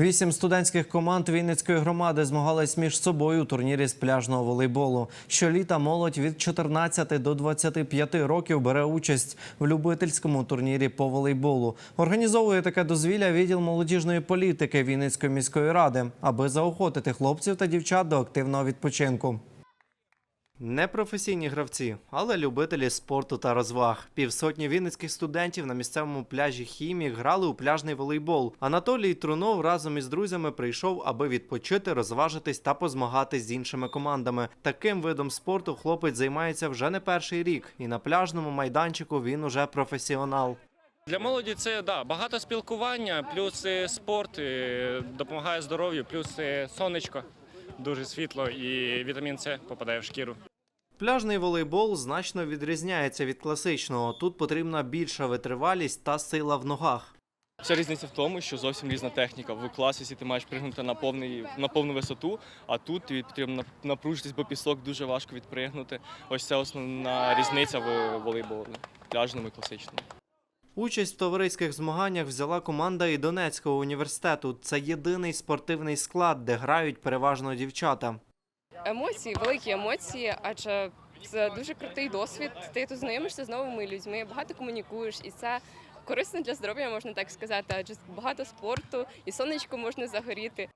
Вісім студентських команд Вінницької громади змагались між собою у турнірі з пляжного волейболу. Щоліта молодь від 14 до 25 років бере участь в любительському турнірі по волейболу. Організовує таке дозвілля відділ молодіжної політики Вінницької міської ради, аби заохотити хлопців та дівчат до активного відпочинку. Непрофесійні гравці, але любителі спорту та розваг. Півсотні вінницьких студентів на місцевому пляжі Хімік грали у пляжний волейбол. Анатолій Трунов разом із друзями прийшов, аби відпочити, розважитись та позмагатись з іншими командами. Таким видом спорту хлопець займається вже не перший рік, і на пляжному майданчику він уже професіонал. Для молоді це да, багато спілкування, плюс е, спорт е, допомагає здоров'ю, плюс е, сонечко дуже світло і вітамін С попадає в шкіру. Пляжний волейбол значно відрізняється від класичного. Тут потрібна більша витривалість та сила в ногах. Вся різниця в тому, що зовсім різна техніка. В класі ти маєш пригнути на повний на повну висоту, а тут тобі потрібно напружитись, бо пісок дуже важко відпригнути. Ось це основна різниця в волейболі, пляжному і класичному. Участь в товариських змаганнях взяла команда і Донецького університету. Це єдиний спортивний склад, де грають переважно дівчата. Емоції, великі емоції, адже це дуже крутий досвід. Ти тут знайомишся з новими людьми, багато комунікуєш, і це корисно для здоров'я, можна так сказати, адже багато спорту і сонечко можна загоріти.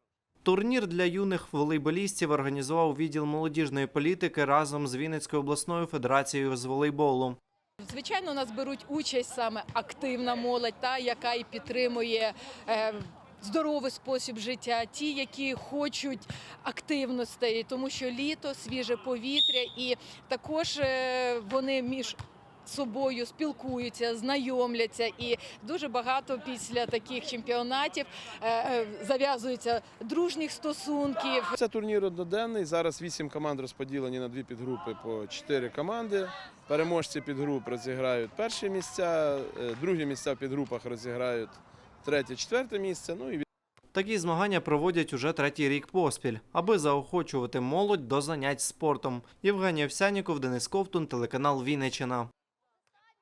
Турнір для юних волейболістів організував відділ молодіжної політики разом з Вінницькою обласною федерацією з волейболу. Звичайно, у нас беруть участь саме активна молодь, та яка і підтримує. Здоровий спосіб життя, ті, які хочуть активностей, тому що літо, свіже повітря, і також е, вони між собою спілкуються, знайомляться, і дуже багато після таких чемпіонатів е, е, дружніх стосунків. Це турнір одноденний. Зараз вісім команд розподілені на дві підгрупи по чотири команди. Переможці підгруп розіграють перші місця, другі місця в підгрупах розіграють третє, четверте місце. Ну і Такі змагання проводять уже третій рік поспіль, аби заохочувати молодь до занять спортом. Євгеній Овсяніков, Денис Ковтун, телеканал Вінниччина.